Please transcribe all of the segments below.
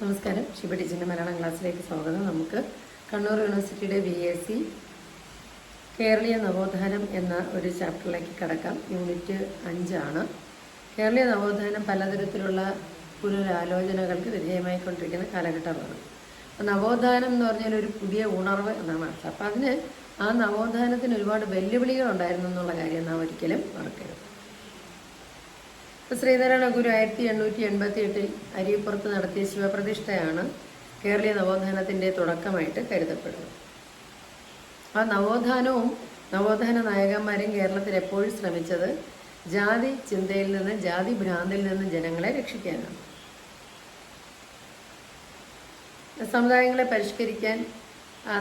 നമസ്കാരം. ഷിബ ടീച്ചറിന്റെ മലയാളം ക്ലാസ്സിലേക്ക് സ്വാഗതം. നമുക്ക് കണ്ണൂർ യൂണിവേഴ്സിറ്റിയുടെ ബി എസ് സി കേരളീയ നവോത്ഥാനം എന്ന ഒരു ചാപ്റ്ററിലേക്ക് കടക്കാം. യൂണിറ്റ് അഞ്ചാണ്. കേരളീയ നവോത്ഥാനം പലതരത്തിലുള്ള പുനരാലോചനകൾക്ക് വിധേയമായിക്കൊണ്ടിരിക്കുന്ന കാലഘട്ടമാണ്. നവോത്ഥാനം എന്ന് പറഞ്ഞാൽ ഒരു പുതിയ ഉണർവ് എന്നാണ് അർത്ഥം. അപ്പം അതിന് ആ നവോത്ഥാനത്തിന് ഒരുപാട് വെല്ലുവിളികൾ ഉണ്ടായിരുന്നു എന്നുള്ള കാര്യം നാം ഒരിക്കലും മറക്കരുത്. ശ്രീനാരായണ ഗുരു ആയിരത്തി എണ്ണൂറ്റി എൺപത്തി എട്ടിൽ അരിയപ്പുറത്ത് നടത്തിയ ശിവപ്രതിഷ്ഠയാണ് കേരളീയ നവോത്ഥാനത്തിന്റെ തുടക്കമായിട്ട് കരുതപ്പെടുന്നത്. ആ നവോത്ഥാനവും നവോത്ഥാന നായകന്മാരും കേരളത്തിൽ എപ്പോഴും ശ്രമിച്ചത് ജാതി ചിന്തയിൽ നിന്ന് ജാതി ഭ്രാന്തിൽ നിന്ന് ജനങ്ങളെ രക്ഷിക്കാനാണ്. സമുദായങ്ങളെ പരിഷ്കരിക്കാൻ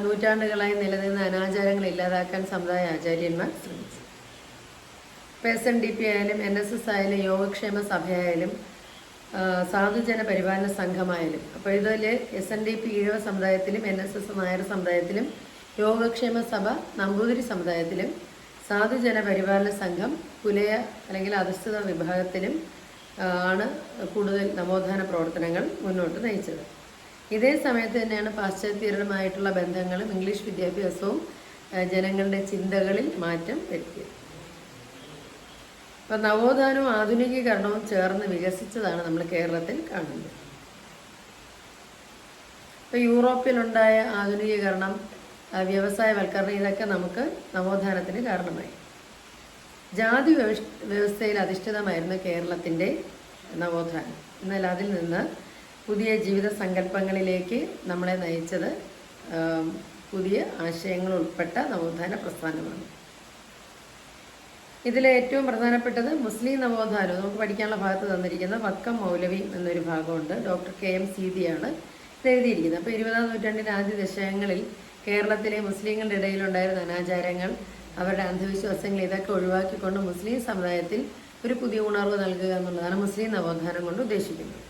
നൂറ്റാണ്ടുകളായി നിലനിന്ന അനാചാരങ്ങൾ ഇല്ലാതാക്കാൻ സമുദായ ആചാര്യന്മാർ ശ്രമിച്ചു. എൻ ഡി പി ആയാലും എൻ എസ് എസ് ആയാലും യോഗക്ഷേമ സഭയായാലും സാധുജന പരിപാലന സംഘമായാലും. അപ്പോൾ ഇതിൽ S N D P Ezhava സമുദായത്തിലും N S S Nair സമുദായത്തിലും യോഗക്ഷേമ സഭ നമ്പൂതിരി സമുദായത്തിലും സാധുജന പരിപാലന സംഘം പുലയ അല്ലെങ്കിൽ അധിഷ്ഠിത വിഭാഗത്തിലും ആണ് കൂടുതൽ നവോത്ഥാന പ്രവർത്തനങ്ങൾ മുന്നോട്ട് നയിച്ചത്. ഇതേ സമയത്ത് തന്നെയാണ് പാശ്ചാത്യരുമായിട്ടുള്ള ബന്ധങ്ങളും ഇംഗ്ലീഷ് വിദ്യാഭ്യാസവും ജനങ്ങളുടെ ചിന്തകളിൽ മാറ്റം വരുത്തിയത്. അപ്പം നവോത്ഥാനവും ആധുനികീകരണവും ചേർന്ന് വികസിച്ചതാണ് നമ്മൾ കേരളത്തിൽ കാണുന്നത്. ഇപ്പം യൂറോപ്പിലുണ്ടായ ആധുനികീകരണം വ്യവസായവൽക്കരണം ഇതൊക്കെ നമുക്ക് നവോത്ഥാനത്തിന് കാരണമായി. ജാതി വ്യവസ്- വ്യവസ്ഥയിൽ അധിഷ്ഠിതമായിരുന്നു കേരളത്തിന്റെ നവോത്ഥാനം. എന്നാൽ അതിൽ നിന്ന് പുതിയ ജീവിത സങ്കല്പങ്ങളിലേക്ക് നമ്മളെ നയിച്ചത് പുതിയ ആശയങ്ങൾ ഉൾപ്പെട്ട നവോത്ഥാന പ്രസ്ഥാനമാണ്. ഇതിലെ ഏറ്റവും പ്രധാനപ്പെട്ടത് മുസ്ലിം നവോത്ഥാനം. നമുക്ക് പഠിക്കാനുള്ള ഭാഗത്ത് തന്നിരിക്കുന്ന വക്കം മൗലവി എന്നൊരു ഭാഗമുണ്ട്. ഡോക്ടർ കെ എം സീതിയാണ് എഴുതിയിരിക്കുന്നത്. അപ്പോൾ ഇരുപതാം നൂറ്റാണ്ടിന്റെ ആദ്യ ദശകങ്ങളിൽ കേരളത്തിലെ മുസ്ലിങ്ങളുടെ ഇടയിലുണ്ടായിരുന്ന അനാചാരങ്ങൾ അവരുടെ അന്ധവിശ്വാസങ്ങൾ ഇതൊക്കെ ഒഴിവാക്കിക്കൊണ്ട് മുസ്ലിം സമുദായത്തിൽ ഒരു പുതിയ ഉണർവ് നൽകുക എന്നുള്ളതാണ് മുസ്ലിം നവോത്ഥാനം കൊണ്ട് ഉദ്ദേശിക്കുന്നത്.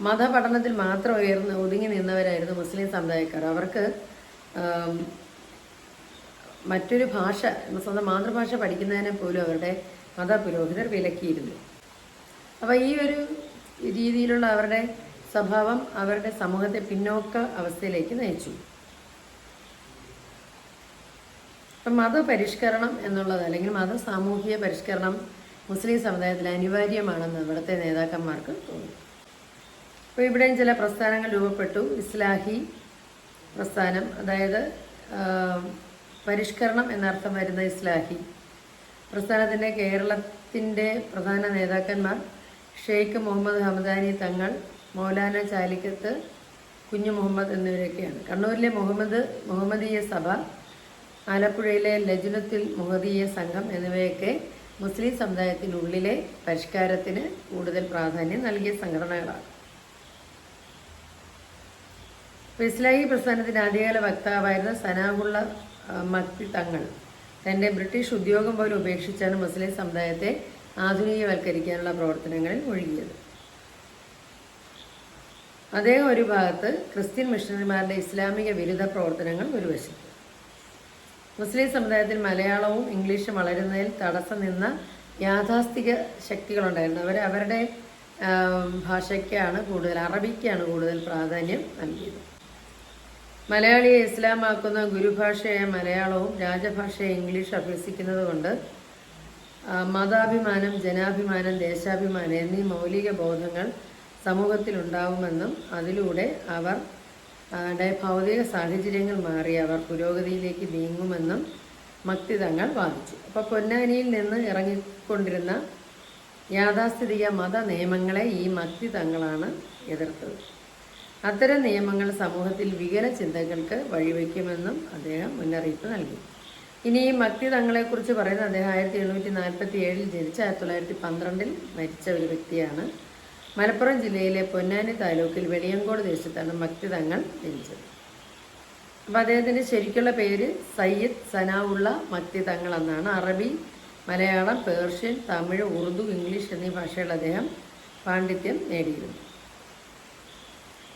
മതപഠനത്തിൽ മാത്രം ഉയർന്ന് ഒതുങ്ങി നിന്നവരായിരുന്നു മുസ്ലിം സമുദായക്കാർ. അവർക്ക് മറ്റൊരു ഭാഷ സ്വന്തം മാതൃഭാഷ പഠിക്കുന്നതിനെ പോലും അവരുടെ മതപുരോഹിതർ വിലക്കിയിരുന്നു. അപ്പോൾ ഈ ഒരു രീതിയിലുള്ള അവരുടെ സ്വഭാവം അവരുടെ സമൂഹത്തെ പിന്നോക്ക അവസ്ഥയിലേക്ക് നയിച്ചു. അപ്പം മതപരിഷ്കരണം എന്നുള്ളത് അല്ലെങ്കിൽ മത സാമൂഹിക പരിഷ്കരണം മുസ്ലിം സമുദായത്തിൽ അനിവാര്യമാണെന്ന് ഇവിടുത്തെ നേതാക്കന്മാർക്ക് തോന്നി. അപ്പോൾ ഇവിടെയും ചില പ്രസ്ഥാനങ്ങൾ രൂപപ്പെട്ടു. ഇസ്ലാഹി പ്രസ്ഥാനം അതായത് പരിഷ്കരണം എന്നർത്ഥം വരുന്ന ഇസ്ലാഹി. പ്രസ്ഥാനത്തിന്റെ കേരളത്തിന്റെ പ്രധാന നേതാക്കന്മാർ ഷെയ്ഖ് മുഹമ്മദ് ഹമദാനി തങ്ങൾ മൗലാന ചാലിക്കത്ത് കുഞ്ഞു മുഹമ്മദ് എന്നിവരൊക്കെയാണ്. കണ്ണൂരിലെ മുഹമ്മദ് മുഹമ്മദീയ സഭ ആലപ്പുഴയിലെ ലജ്നത്തുൽ മുഹദീയ സംഘം എന്നിവയൊക്കെ മുസ്ലിം സമുദായത്തിനുള്ളിലെ പരിഷ്കാരത്തിന് കൂടുതൽ പ്രാധാന്യം നൽകിയ സംഘടനകളാണ്. ഇസ്ലാഹി പ്രസ്ഥാനത്തിന്റെ ആദ്യകാല വക്താവായിരുന്ന സനാഹുള്ള മക്തി തങ്ങൾ. തന്റെ ബ്രിട്ടീഷ് ഉദ്യോഗം പോലും ഉപേക്ഷിച്ചാണ് മുസ്ലിം സമുദായത്തെ ആധുനികവൽക്കരിക്കാനുള്ള പ്രവർത്തനങ്ങളിൽ ഒഴുകിയത്. അദ്ദേഹം ഒരു ഭാഗത്ത് ക്രിസ്ത്യൻ മിഷണറിമാരുടെ ഇസ്ലാമിക വിരുദ്ധ പ്രവർത്തനങ്ങൾ ഒരു വശത്ത്. മുസ്ലിം സമുദായത്തിൽ മലയാളവും ഇംഗ്ലീഷും വളരുന്നതിൽ തടസ്സം നിന്ന യാഥാസ്ഥിക ശക്തികളുണ്ടായിരുന്നു. അവർ അവരുടെ ഭാഷയ്ക്കാണ് കൂടുതൽ അറബിക്കാണ് കൂടുതൽ പ്രാധാന്യം നൽകിയത്. മലയാളിയെ ഇസ്ലാമാക്കുന്ന ഗുരുഭാഷയായ മലയാളവും രാജഭാഷയായ ഇംഗ്ലീഷ് അഭ്യസിക്കുന്നത് കൊണ്ട് മതാഭിമാനം ജനാഭിമാനം ദേശാഭിമാനം എന്നീ മൗലിക ബോധങ്ങൾ സമൂഹത്തിൽ ഉണ്ടാവുമെന്നും അതിലൂടെ അവർ ഭൗതിക സാഹചര്യങ്ങൾ മാറി അവർ പുരോഗതിയിലേക്ക് നീങ്ങുമെന്നും മക്തിതങ്ങൾ വാദിച്ചു. അപ്പോൾ പൊന്നാനിയിൽ നിന്ന് ഇറങ്ങിക്കൊണ്ടിരുന്ന യാഥാസ്ഥിതിക മത നിയമങ്ങളെ ഈ മക്തിതങ്ങളാണ് എതിർത്തത്. അത്തരം നിയമങ്ങൾ സമൂഹത്തിൽ വികല ചിന്തകൾക്ക് വഴിവെക്കുമെന്നും അദ്ദേഹം മുന്നറിയിപ്പ് നൽകി. ഇനി ഈ മക്തി തങ്ങളെക്കുറിച്ച് പറയുന്നത് അദ്ദേഹം ആയിരത്തി എണ്ണൂറ്റി നാൽപ്പത്തി ഏഴിൽ ജനിച്ച് ആയിരത്തി തൊള്ളായിരത്തി പന്ത്രണ്ടിൽ മരിച്ച ഒരു വ്യക്തിയാണ്. മലപ്പുറം ജില്ലയിലെ പൊന്നാനി താലൂക്കിൽ വെളിയങ്കോട് ദേശത്താണ് മക്തി തങ്ങൾ ജനിച്ചത്. അപ്പോൾ അദ്ദേഹത്തിന്റെ ശരിക്കുള്ള പേര് സയ്യിദ് സനാവുള്ള മക്തി തങ്ങൾ എന്നാണ്. അറബി മലയാളം പേർഷ്യൻ തമിഴ് ഉറുദു ഇംഗ്ലീഷ് എന്നീ ഭാഷകൾ അദ്ദേഹം പാണ്ഡിത്യം നേടിയിരുന്നു.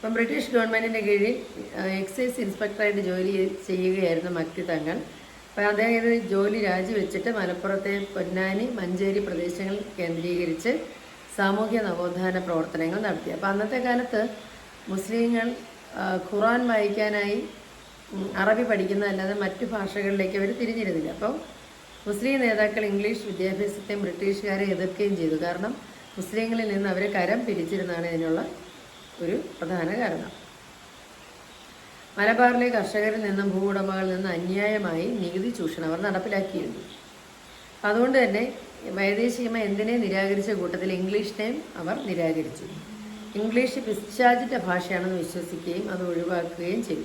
ഇപ്പം ബ്രിട്ടീഷ് ഗവൺമെന്റിന്റെ കീഴിൽ എക്സൈസ് ഇൻസ്പെക്ടറായിട്ട് ജോലി ചെയ്യുകയായിരുന്നു മക്തി തങ്ങൾ. അപ്പോൾ അദ്ദേഹം ജോലി രാജിവെച്ചിട്ട് മലപ്പുറത്തെ പൊന്നാനി മഞ്ചേരി പ്രദേശങ്ങൾ കേന്ദ്രീകരിച്ച് സാമൂഹ്യ നവോത്ഥാന പ്രവർത്തനങ്ങൾ നടത്തി. അപ്പോൾ അന്നത്തെ കാലത്ത് മുസ്ലിങ്ങൾ ഖുറാൻ വായിക്കാനായി അറബി പഠിക്കുന്നതല്ലാതെ മറ്റു ഭാഷകളിലേക്ക് അവർ തിരിഞ്ഞിരുന്നില്ല. അപ്പോൾ മുസ്ലിം നേതാക്കൾ ഇംഗ്ലീഷ് വിദ്യാഭ്യാസത്തെയും ബ്രിട്ടീഷുകാരെ എതിർക്കുകയും ചെയ്തു. കാരണം മുസ്ലിങ്ങളിൽ നിന്ന് അവരെ കരം പിരിച്ചിരുന്നാണ് ഇതിനുള്ള ഒരു പ്രധാന കാരണം. മലബാറിലെ കർഷകരിൽ നിന്നും ഭൂവുടമകളിൽ നിന്നും അന്യായമായി നികുതി ചൂഷണം അവർ നടപ്പിലാക്കിയിരുന്നു. അതുകൊണ്ട് തന്നെ വൈദേശികമ എന്തിനെ നിരാകരിച്ച കൂട്ടത്തിൽ ഇംഗ്ലീഷിനെയും അവർ നിരാകരിച്ചു. ഇംഗ്ലീഷ് പിശാചിറ്റ ഭാഷയാണെന്ന് വിശ്വസിക്കുകയും അത് ഒഴിവാക്കുകയും ചെയ്തു.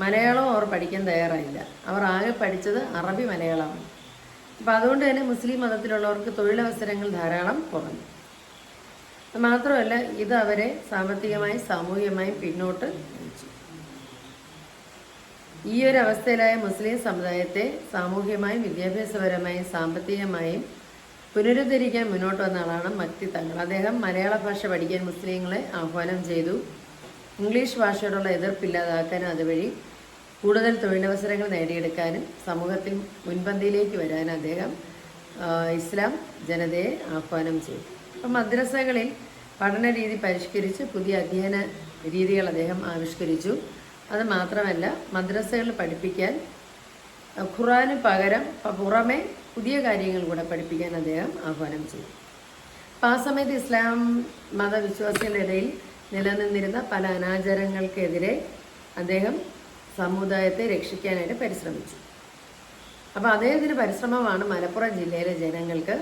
മലയാളം അവർ പഠിക്കാൻ തയ്യാറായില്ല. അവർ ആകെ പഠിച്ചത് അറബി മലയാളമാണ്. അപ്പോൾ അതുകൊണ്ട് തന്നെ മുസ്ലിം മതത്തിലുള്ളവർക്ക് തൊഴിലവസരങ്ങൾ ധാരാളം കുറഞ്ഞു. മാത്രമല്ല ഇത് അവരെ സാമ്പത്തികമായും സാമൂഹികമായും പിന്നോട്ട് ഈ ഒരു അവസ്ഥയിലായ മുസ്ലിം സമുദായത്തെ സാമൂഹ്യമായും വിദ്യാഭ്യാസപരമായും സാമ്പത്തികമായും പുനരുദ്ധരിക്കാൻ മുന്നോട്ട് വന്ന ആളാണ് മക്തി തങ്ങൾ. അദ്ദേഹം മലയാള ഭാഷ പഠിക്കാൻ മുസ്ലിങ്ങളെ ആഹ്വാനം ചെയ്തു. ഇംഗ്ലീഷ് ഭാഷയോടുള്ള എതിർപ്പില്ലാതാക്കാനും അതുവഴി കൂടുതൽ തൊഴിലവസരങ്ങൾ നേടിയെടുക്കാനും സമൂഹത്തിൽ മുൻപന്തിയിലേക്ക് വരാനും അദ്ദേഹം ഇസ്ലാം ജനതയെ ആഹ്വാനം ചെയ്തു. അപ്പം മദ്രസകളിൽ പഠന രീതി പരിഷ്കരിച്ച് പുതിയ അധ്യയന രീതികൾ അദ്ദേഹം ആവിഷ്കരിച്ചു. അത് മാത്രമല്ല മദ്രസകളിൽ പഠിപ്പിക്കാൻ ഖുറാന് പകരം പുറമെ പുതിയ കാര്യങ്ങൾ കൂടെ പഠിപ്പിക്കാൻ അദ്ദേഹം ആഹ്വാനം ചെയ്തു. അപ്പം ആ സമയത്ത് ഇസ്ലാം മതവിശ്വാസികളുടെ ഇടയിൽ നിലനിന്നിരുന്ന പല അനാചാരങ്ങൾക്കെതിരെ അദ്ദേഹം സമുദായത്തെ രക്ഷിക്കാനായിട്ട് പരിശ്രമിച്ചു. അപ്പോൾ അദ്ദേഹത്തിന്റെ പരിശ്രമമാണ് മലപ്പുറം ജില്ലയിലെ ജനങ്ങൾക്ക്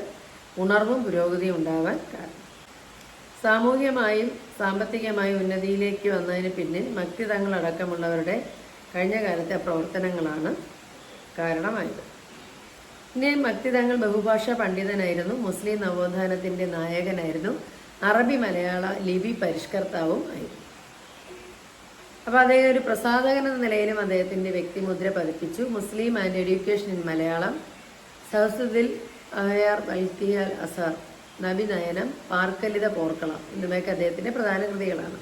ഉണർവും പുരോഗതിയും ഉണ്ടാവാൻ കാരണം. സാമൂഹ്യമായും സാമ്പത്തികമായും ഉന്നതിയിലേക്ക് വന്നതിന് പിന്നിൽ മക്തി തങ്ങളടക്കമുള്ളവരുടെ കഴിഞ്ഞ കാലത്തെ പ്രവർത്തനങ്ങളാണ് കാരണമായത്. ഇനി മക്തിതങ്ങൾ ബഹുഭാഷാ പണ്ഡിതനായിരുന്നു മുസ്ലിം നവോത്ഥാനത്തിന്റെ നായകനായിരുന്നു അറബി മലയാള ലിപി പരിഷ്കർത്താവും ആയിരുന്നു. അപ്പോൾ അദ്ദേഹം ഒരു പ്രസാധകൻ എന്ന നിലയിലും അദ്ദേഹത്തിന്റെ വ്യക്തിമുദ്ര പതിപ്പിച്ചു. Muslim and education in Malayalam സഹസുദിൽ അഹയാർ വൈത്തിയാൽ അസാർ നബിനയനം പാർക്കലിത പോർക്കളം എന്നിവയൊക്കെ അദ്ദേഹത്തിന്റെ പ്രധാന കൃതികളാണ്.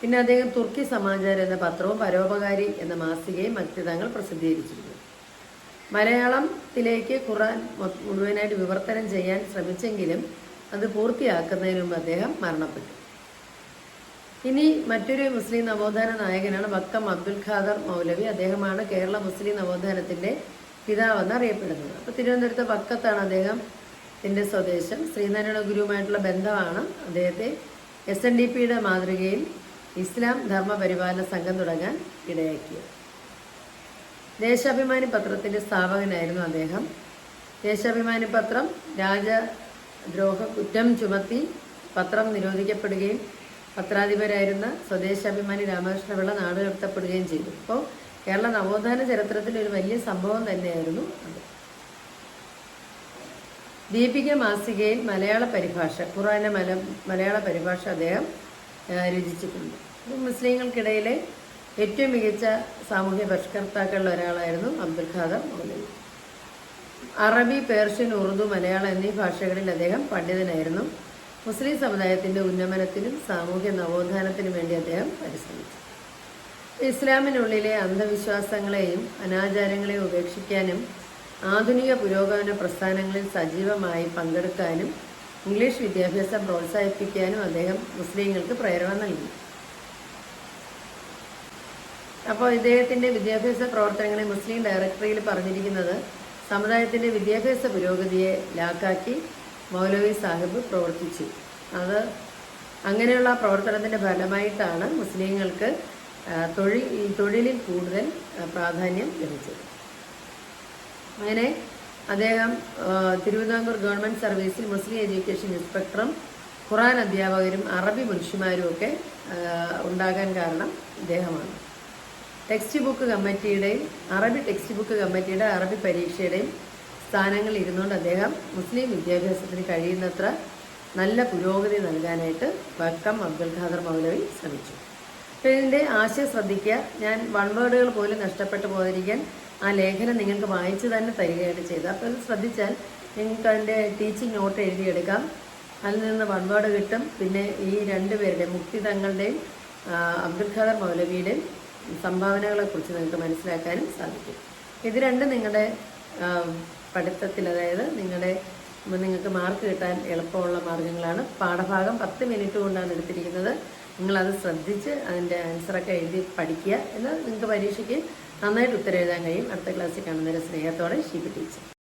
പിന്നെ അദ്ദേഹം തുർക്കി സമാചാരം എന്ന പത്രവും പരോപകാരി എന്ന മാസികയും മക്തിതങ്ങൾ പ്രസിദ്ധീകരിച്ചിരുന്നു. മലയാളത്തിലേക്ക് ഖുറാൻ മുഴുവനായിട്ട് വിവർത്തനം ചെയ്യാൻ ശ്രമിച്ചെങ്കിലും അത് പൂർത്തിയാക്കുന്നതിന് മുമ്പ് അദ്ദേഹം മരണപ്പെട്ടു. ഇനി മറ്റൊരു മുസ്ലിം നവോത്ഥാന നായകനാണ് വക്കം അബ്ദുൽ ഖാദർ മൗലവി. അദ്ദേഹമാണ് കേരള മുസ്ലിം നവോത്ഥാനത്തിന്റെ പിതാവെന്ന് അറിയപ്പെടുന്നത്. അപ്പോൾ തിരുവനന്തപുരത്ത് പക്കത്താണ് അദ്ദേഹം എന്റെ സ്വദേശം. ശ്രീനാരായണ ഗുരുവുമായിട്ടുള്ള ബന്ധമാണ് അദ്ദേഹത്തെ എസ് എൻ ഡി പിയുടെ മാതൃകയിൽ ഇസ്ലാം ധർമ്മ പരിപാലന സംഘം തുടങ്ങാൻ ഇടയാക്കിയത്. ദേശാഭിമാനി പത്രത്തിന്റെ സ്ഥാപകനായിരുന്നു അദ്ദേഹം. ദേശാഭിമാനി പത്രം രാജദ്രോഹ കുറ്റം ചുമത്തി പത്രം നിരോധിക്കപ്പെടുകയും പത്രാധിപരായിരുന്ന സ്വദേശാഭിമാനി രാമകൃഷ്ണപിള്ള നാടുകടത്തപ്പെടുകയും ചെയ്തു. അപ്പോൾ കേരള നവോത്ഥാന ചരിത്രത്തിലെ ഒരു വലിയ സംഭവം തന്നെയായിരുന്നു അത്. ദീപിക മാസികയിൽ മലയാള പരിഭാഷ ഖുറാന മല മലയാള പരിഭാഷ അദ്ദേഹം രചിച്ചിട്ടുണ്ട്. മുസ്ലിങ്ങൾക്കിടയിലെ ഏറ്റവും മികച്ച സാമൂഹ്യ പരിഷ്കർത്താക്കളിൽ ഒരാളായിരുന്നു അബ്ദുൽ ഖാദർ മൗലവി. അറബി പേർഷ്യൻ ഉറുദു മലയാളം എന്നീ ഭാഷകളിൽ അദ്ദേഹം പണ്ഡിതനായിരുന്നു. മുസ്ലിം സമുദായത്തിന്റെ ഉന്നമനത്തിനും സാമൂഹ്യ നവോത്ഥാനത്തിനും വേണ്ടി അദ്ദേഹം പരിശ്രമിച്ചു. ഇസ്ലാമിനുള്ളിലെ അന്ധവിശ്വാസങ്ങളെയും അനാചാരങ്ങളെയും ഉപേക്ഷിക്കാനും ആധുനിക പുരോഗമന പ്രസ്ഥാനങ്ങളിൽ സജീവമായി പങ്കെടുക്കാനും ഇംഗ്ലീഷ് വിദ്യാഭ്യാസം പ്രോത്സാഹിപ്പിക്കാനും അദ്ദേഹം മുസ്ലിങ്ങൾക്ക് പ്രേരണ നൽകി. അപ്പോൾ ഇദ്ദേഹത്തിന്റെ വിദ്യാഭ്യാസ പ്രവർത്തനങ്ങളെ മുസ്ലിം ഡയറക്ടറിയിൽ പറഞ്ഞിരിക്കുന്നത് സമുദായത്തിന്റെ വിദ്യാഭ്യാസ പുരോഗതിയെ ലാക്കാക്കി മൗലവി സാഹിബ് പ്രവർത്തിച്ചു. അത് അങ്ങനെയുള്ള പ്രവർത്തനത്തിന്റെ ഫലമായിട്ടാണ് മുസ്ലിങ്ങൾക്ക് തൊഴിൽ തൊഴിലിൽ കൂടുതൽ പ്രാധാന്യം ലഭിച്ചത് അങ്ങനെ അദ്ദേഹം തിരുവിതാംകൂർ ഗവൺമെന്റ് സർവീസിൽ മുസ്ലിം എഡ്യൂക്കേഷൻ ഇൻസ്പെക്ടറും ഖുറാൻ അധ്യാപകരും അറബി മുൻഷിമാരും ഒക്കെ ഉണ്ടാകാൻ കാരണം ഇദ്ദേഹമാണ്. ടെക്സ്റ്റ് ബുക്ക് കമ്മിറ്റിയുടെയും അറബി ടെക്സ്റ്റ് ബുക്ക് കമ്മിറ്റിയുടെ അറബി പരീക്ഷയുടെയും സ്ഥാനങ്ങൾ ഇരുന്നുകൊണ്ട് അദ്ദേഹം മുസ്ലിം വിദ്യാഭ്യാസത്തിന് കഴിയുന്നത്ര നല്ല പുരോഗതി നൽകാനായിട്ട് വക്കം അബ്ദുൽ ഖാദർ മൗലവി ശ്രമിച്ചു. ഇതിന്റെ ആശയം ശ്രദ്ധിക്കുക. ഞാൻ വൺ വേർഡുകൾ പോലും നഷ്ടപ്പെട്ടു പോകാതിരിക്കാൻ ആ ലേഖനം നിങ്ങൾക്ക് വായിച്ചു തന്നെ തരികയാണ് ചെയ്ത്. അപ്പോൾ അത് ശ്രദ്ധിച്ചാൽ നിങ്ങൾക്ക് അതിന്റെ ടീച്ചിങ് നോട്ട് എഴുതിയെടുക്കാം. അതിൽ നിന്ന് വൺ വേർഡ് കിട്ടും. പിന്നെ ഈ രണ്ട് മുക്തി തങ്ങളുടെയും അബ്ദുൽ ഖാദർ മൗലവിയുടെയും സംഭാവനകളെക്കുറിച്ച് നിങ്ങൾക്ക് മനസ്സിലാക്കാനും സാധിക്കും. ഇത് രണ്ടും നിങ്ങളുടെ പഠിത്തത്തിൽ അതായത് നിങ്ങളുടെ നിങ്ങൾക്ക് മാർക്ക് കിട്ടാൻ എളുപ്പമുള്ള മാർഗങ്ങളാണ്. പാഠഭാഗം പത്ത് മിനിറ്റ് കൊണ്ടാണ് എടുത്തിരിക്കുന്നത്. നിങ്ങളത് ശ്രദ്ധിച്ച് അതിന്റെ ആൻസറൊക്കെ എഴുതി പഠിക്കുക. എന്നാൽ നിങ്ങൾക്ക് പരീക്ഷയ്ക്ക് നന്നായിട്ട് ഉത്തരം എഴുതാൻ കഴിയും. അടുത്ത ക്ലാസ്സിൽ കാണുന്നവരെ സ്നേഹത്തോടെ ഷീപ്പ് ടീച്ചർ.